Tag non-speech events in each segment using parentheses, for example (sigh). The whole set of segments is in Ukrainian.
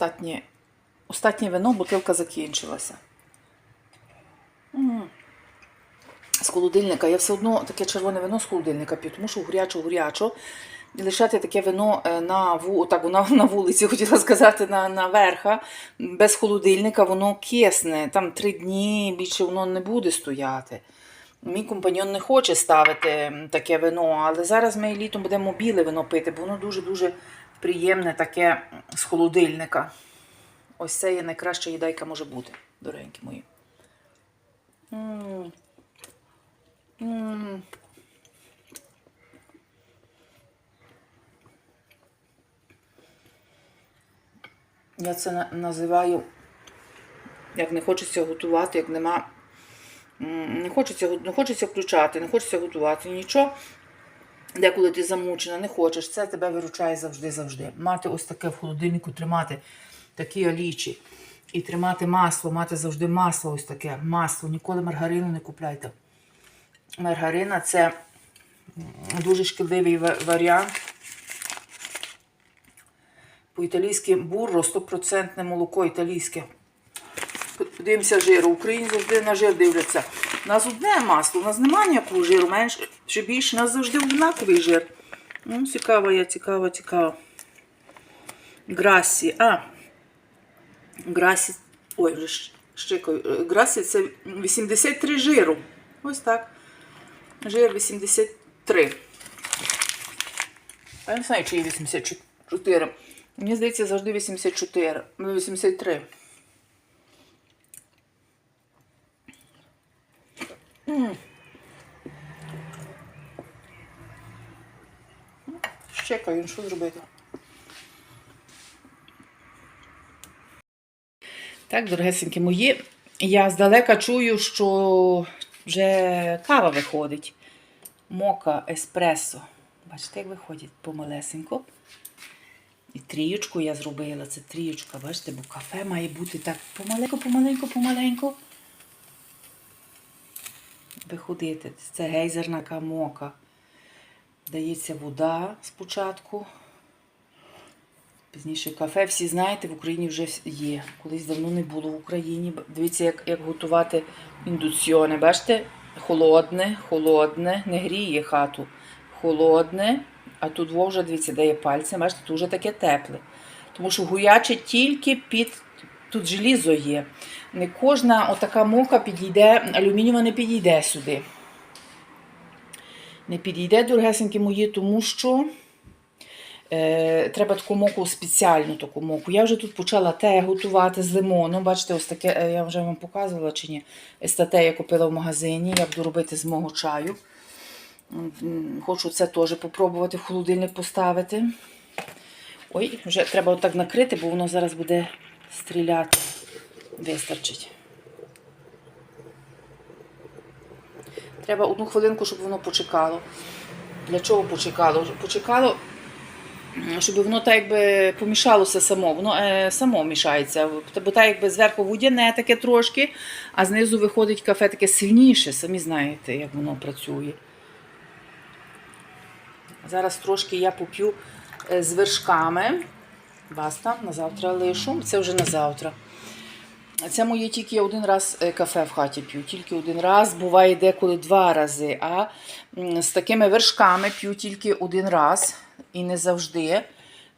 Остатнє, остатнє вино, бутилка закінчилася. З холодильника. Я все одно таке червоне вино з холодильника п'ю, тому що гурячо-гурячо. Лишати таке вино е, на, ву, на, на вулиці, (laughs) хотіла сказати, на, на верха, без холодильника, воно кисне. Там три дні більше воно не буде стояти. Мій компаньон не хоче ставити таке вино, але зараз ми літом будемо біле вино пити, бо воно дуже-дуже приємне таке з холодильника. Ось це є найкраща їда, яка може бути, дорогенькі мої. Я це називаю, як не хочеться готувати, як нема. Не хочеться, не хочеться включати, не хочеться готувати нічого. Деколи ти замучена, не хочеш, це тебе виручає завжди-завжди. Мати ось таке в холодильнику, тримати такі олічі. І тримати масло, мати завжди масло ось таке. Масло. Ніколи маргарину не купляйте. Маргарина це дуже шкідливий варіант. По-італійськи бурро, 100% молоко італійське. Подивимося жиру. Україні завжди на жир дивляться. У нас одне масло, у нас немає ніякого жиру, менше чи більше, у нас завжди однаковий жир. Ну, цікаво, я цікаво, цікаво. Грасі. А. Грасі. Ой, вже щикаю. Грасі це 83 жиру. Ось так. Жир 83. Я не знаю, чи є 84. Мені здається, завжди 84. Ну, 83. М. Щекаю, що зробити? Так, дорогесенькі мої, я здалека чую, що вже кава виходить. Мока еспресо. Бачите, як виходить помалесенько. І трієчку я зробила. Це трієчка, бачите, бо кафе має бути так помаленько, помаленько, помаленько. Виходити. Це гейзерна камока. Дається вода спочатку. Пізніше кафе. Всі знаєте, в Україні вже є. Колись давно не було в Україні. Дивіться, як, як готувати індуціони. Бачите? Холодне, холодне, не гріє хату. Холодне, а тут вже, дивіться, дає пальці. Бачите, тут вже таке тепле. Тому що гуяче тільки під. Тут желізо є. Не кожна отака мука підійде, алюмінієва не підійде сюди. Не підійде, дорогесенькі мої, тому що е, треба таку моку спеціальну таку моку. Я вже тут почала те готувати з лимоном. Бачите, ось таке, е, я вже вам показувала чи ні. Естате я купила в магазині, я буду робити з мого чаю. Хочу це теж попробувати в холодильник поставити. Ой, вже треба отак накрити, бо воно зараз буде стріляти. Вистачить. Треба одну хвилинку, щоб воно почекало. Для чого почекало? Почекало, щоб воно так якби помішалося само. Воно е, само мішається. Бо так якби зверху водяне таке трошки, а знизу виходить кафе таке сильніше. Самі знаєте, як воно працює. Зараз трошки я поп'ю е, з вершками. Баста, на завтра лишу. Це вже на завтра. Це моє тільки я один раз е, кафе в хаті п'ю. Тільки один раз, буває деколи два рази. А з такими вершками п'ю тільки один раз і не завжди.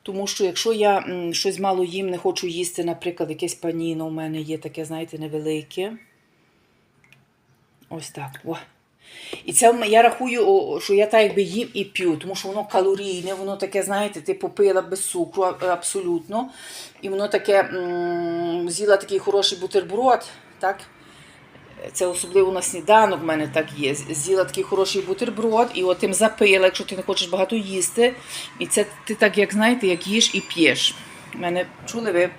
Тому що якщо я щось мало їм, не хочу їсти, наприклад, якесь паніно у мене є таке, знаєте, невелике. Ось так. О. І це я рахую, що я так якби їм і п'ю, тому що воно калорійне, воно таке, знаєте, ти попила без цукру абсолютно. І воно таке з'їла такий хороший бутерброд, так? Це особливо на сніданок в мене так є. З'їла такий хороший бутерброд, і от тим запила, якщо ти не хочеш багато їсти. І це ти так, як знаєте, як їш і п'єш. У мене чули, ви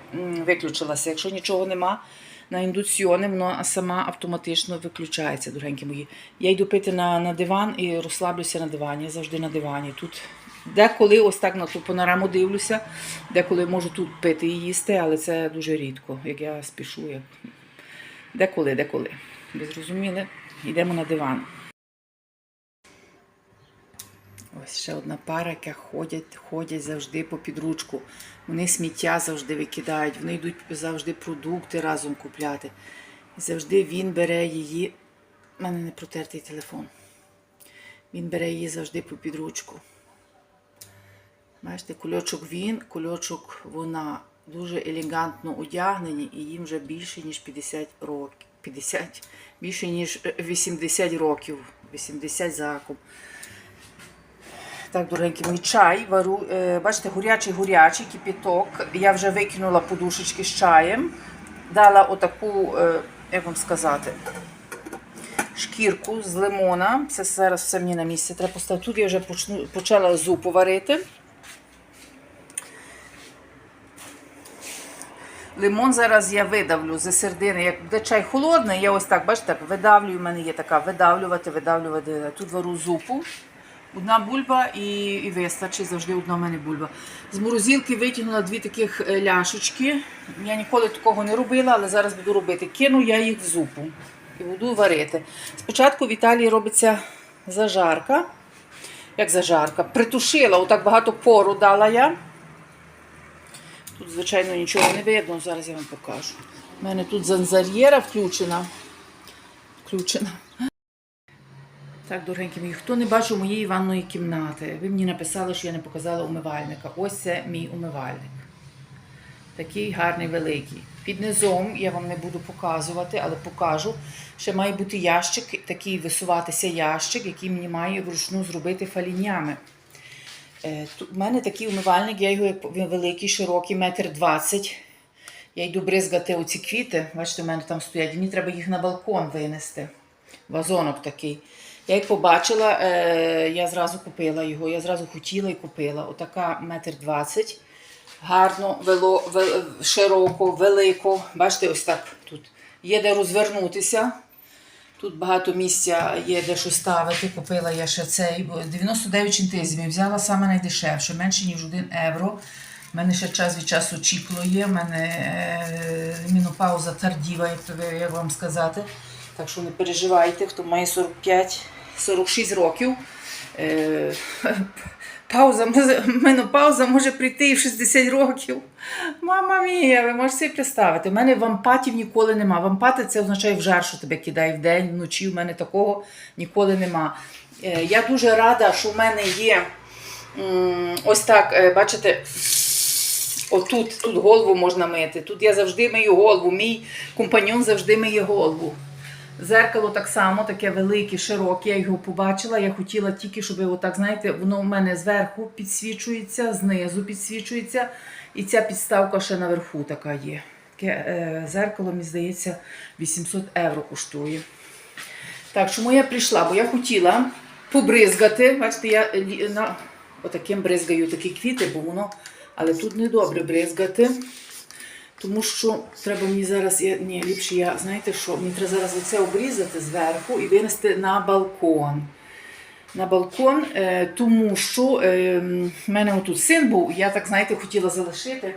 виключилася. Якщо нічого нема на індуціони, воно сама автоматично виключається, дорогенькі мої. Я йду пити на, на диван і розслаблюся на дивані. Я завжди на дивані. Тут деколи ось так на ту панораму дивлюся, деколи можу тут пити і їсти, але це дуже рідко, як я спішу. Як... Деколи, деколи. Ви зрозуміли? Йдемо на диван. Ось ще одна пара, яка ходять, ходять завжди по підручку. Вони сміття завжди викидають, вони йдуть завжди продукти разом купляти. І завжди він бере її. У мене не протертий телефон. Він бере її завжди по підручку. Бачите, кульочок він, кульочок вона дуже елегантно одягнені, і їм вже більше, ніж 50 років. 50, більше, ніж е, 80 років. 80 закуп. Так, дорогенький мій чай. Вару, е, бачите, гурячий-гурячий кипяток. Я вже викинула подушечки з чаєм. Дала отаку, е, як вам сказати, шкірку з лимона. Це зараз все мені на місце треба поставити. Тут я вже почну, почала зупу варити. Лимон зараз я видавлю зі середини. Як буде чай холодний, я ось так, бачите, видавлюю. У мене є така видавлювати, видавлювати. Тут вару зупу. Одна бульба і, і вистачить, завжди одна в мене бульба. З морозилки витягнула дві таких е, ляшечки. Я ніколи такого не робила, але зараз буду робити. Кину я їх в зупу і буду варити. Спочатку в Італії робиться зажарка. Як зажарка? Притушила, отак багато пору дала я. Тут, звичайно, нічого не видно, зараз я вам покажу. У мене тут занзар'єра включена. Включена. Так, дорогенькі мої, хто не бачив моєї ванної кімнати, ви мені написали, що я не показала умивальника. Ось це мій умивальник. Такий гарний великий. Під низом я вам не буду показувати, але покажу. Ще має бути ящик, такий висуватися ящик, який мені має вручну зробити фалінями. Е, У мене такий умивальник, я його великий, широкий, метр двадцять. Я йду бризгати оці квіти. Бачите, у мене там стоять. Мені треба їх на балкон винести. Вазонок такий. Я як побачила, е, я зразу купила його. Я зразу хотіла і купила. Отака метр двадцять. Гарно, вело, вел, широко, велико. Бачите, ось так тут. Є де розвернутися. Тут багато місця є де що ставити. Купила я ще цей. бо 99 центизмів. Взяла саме найдешевше, менше ніж 1 євро. У мене ще час від часу чіпло є. У мене е, мінопауза тардіва, як, як вам сказати. Так що не переживайте, хто має 45-46 років. Е, пауза, менопауза може прийти і в 60 років. Мама мія, ви можете собі представити. У мене вампатів ніколи нема. Вампати це означає в жар, що тебе кидає вдень, вночі. У мене такого ніколи нема. Е, Я дуже рада, що в мене є ось так, е, бачите, отут тут голову можна мити. Тут я завжди мию голову. Мій компаньон завжди миє голову. Зеркало так само, таке велике, широке. Я його побачила. Я хотіла тільки, щоб отак, знаєте, воно в мене зверху підсвічується, знизу підсвічується, і ця підставка ще наверху така є. Таке е, зеркало, мені здається, 800 євро коштує. Так, чому я прийшла? Бо я хотіла побризгати. Бачите, я лі- на отаким бризгаю такі квіти, бо воно, але тут не добре бризгати. Тому що треба мені зараз, я, ні, ліпше я, знаєте що, мені треба зараз оце обрізати зверху і винести на балкон. На балкон, е, тому що е, в мене отут син був, я так, знаєте, хотіла залишити.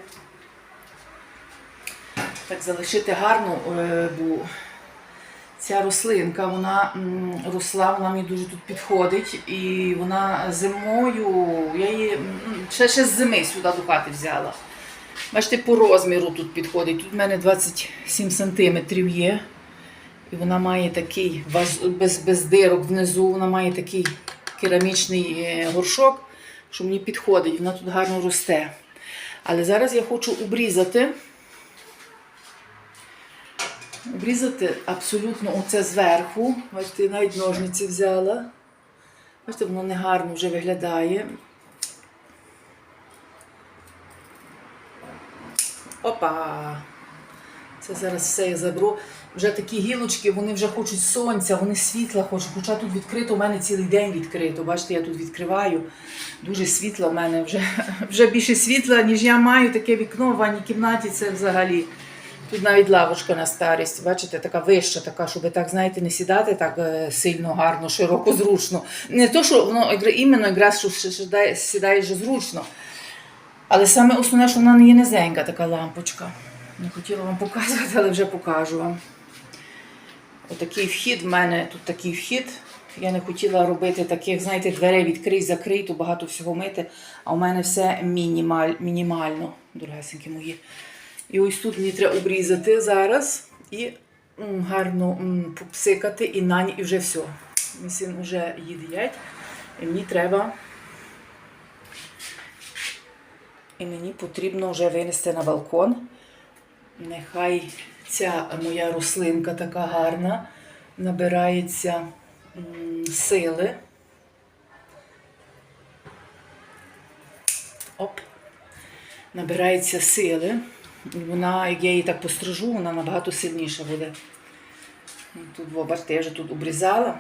Так залишити гарно, е, бо ця рослинка, вона м, росла, вона мені дуже тут підходить. І вона зимою, я її ще, ще з зими сюди до хати взяла. Бачите, по розміру тут підходить. Тут в мене 27 сантиметрів є. І вона має такий без, без дирок внизу, вона має такий керамічний е, горшок, що мені підходить, вона тут гарно росте. Але зараз я хочу обрізати. Обрізати абсолютно оце зверху. Бачите, навіть ножниці взяла. Бачите, воно не гарно вже виглядає. Опа! Це зараз все я заберу. Вже такі гілочки, вони вже хочуть сонця, вони світла хочуть. Хоча тут відкрито, у мене цілий день відкрито. Бачите, я тут відкриваю. Дуже світло в мене вже, (laughs) вже більше світла, ніж я маю таке вікно в ванній кімнаті. Це взагалі. Тут навіть лавочка на старість, бачите, така вища, така, щоб так, знаєте, не сідати так е, сильно, гарно, широко, зручно. Не то, що воно іменно якраз, що ще сідаєш зручно. Але саме основне, що вона не є низенька така лампочка. Не хотіла вам показувати, але вже покажу вам. Отакий вхід в мене, тут такий вхід. я не хотіла робити таких, знаєте, дверей відкрий, закрий, то багато всього мити. А у мене все мінімаль, мінімально, дорогесенькі мої. І ось тут мені треба обрізати зараз і м, гарно м, попсикати і на і вже все. Мій син вже їдять. І мені треба. І мені потрібно вже винести на балкон. Нехай ця моя рослинка така гарна, набирається сили. Оп. Набирається сили. Вона, як я її так пострижу, вона набагато сильніша буде. Тут, бачите, я вже тут обрізала.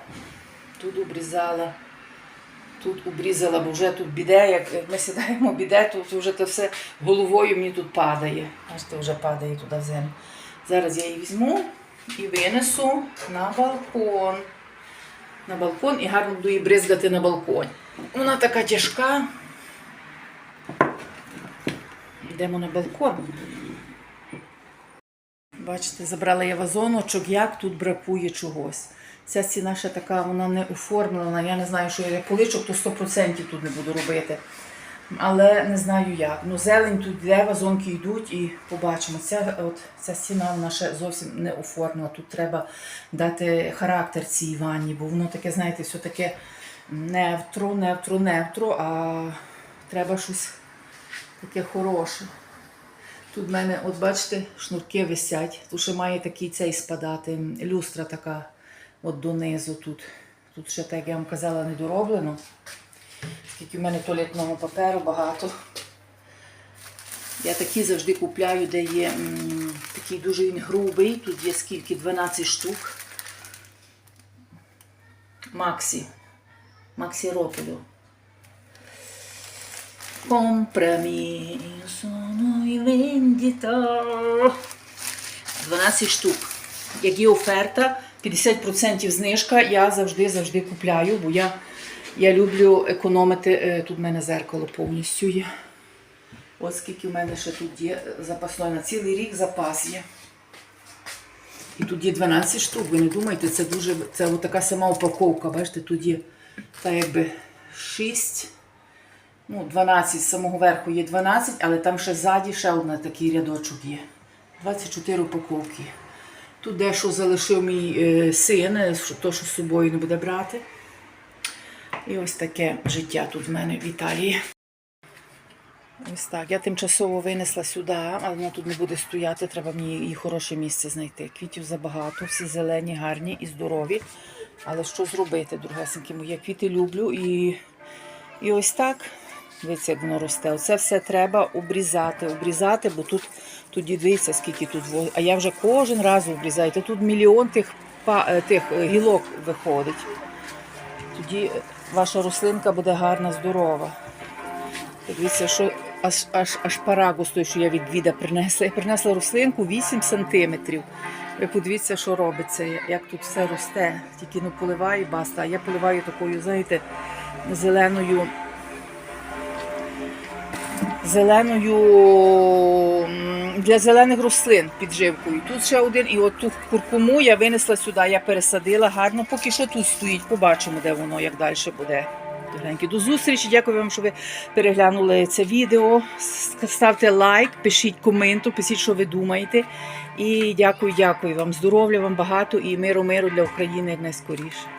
Тут обрізала. Тут обрізала, бо вже тут біде, як ми сідаємо біде, то то вже це все головою мені тут падає. Бачите, вже падає туди в землю. Зараз я її візьму і винесу на балкон. На балкон і гарно буду її бризгати на балконі. Вона така тяжка. Йдемо на балкон. Бачите, забрала я вазоночок, як тут бракує чогось. Ця стіна ще така, вона не оформлена. Я не знаю, що я поличок, то 100% тут не буду робити. Але не знаю як. Ну, зелень тут йде, вазонки йдуть і побачимо. Ця, от, ця стіна вона ще зовсім не оформлена. Тут треба дати характер цій ванні, бо воно таке, знаєте, все таке невтро, невтро, невтро, а треба щось таке хороше. Тут в мене, от бачите, шнурки висять. Тут ще має такий цей спадати. Люстра така от донизу тут. Тут ще, так як я вам казала, не дороблено. Скільки в мене туалетного паперу багато. Я такі завжди купляю, де є м, такий дуже він грубий. Тут є скільки? 12 штук. Максі. Максі Рополю. Comprami, io sono vendita. 12 штук. Як є оферта, 50% знижка, я завжди завжди купляю, бо я, я люблю економити. Е, Тут в мене зеркало повністю є. От скільки в мене ще тут є запасної на цілий рік запас є. І тут є 12 штук, ви не думайте, це дуже це така сама упаковка. Бачите, тут є та якби 6. Ну, 12 з самого верху є 12, але там ще ззаді ще один такий рядочок є. 24 упаковки. Тут дещо залишив мій е, син, е, то, що з собою не буде брати. І ось таке життя тут в мене в Італії. Ось так. Я тимчасово винесла сюди, але вона тут не буде стояти, треба мені їй хороше місце знайти. Квітів забагато, всі зелені, гарні і здорові. Але що зробити, другесенькі мої? Я квіти люблю і, і ось так. Дивіться, як воно росте. Оце все треба обрізати, обрізати, бо тут тоді дивіться, скільки тут во- А я вже кожен раз обрізаю. Та тут мільйон тих, е, тих е, гілок виходить. Тоді е, ваша рослинка буде гарна, здорова. Дивіться, що аж, аж, аж парагус той, що я від віда принесла. Я принесла рослинку 8 сантиметрів. Ви подивіться, що робиться, як тут все росте. Тільки ну поливаю, баста. А я поливаю такою, знаєте, зеленою. Зеленою для зелених рослин підживкою. Тут ще один, і от ту куркуму я винесла сюди, я пересадила гарно. Поки що тут стоїть, побачимо, де воно, як далі буде. До зустрічі. Дякую вам, що ви переглянули це відео. Ставте лайк, пишіть коменти, пишіть, що ви думаєте. І дякую, дякую вам. Здоров'я вам багато і миру, миру для України найскоріше.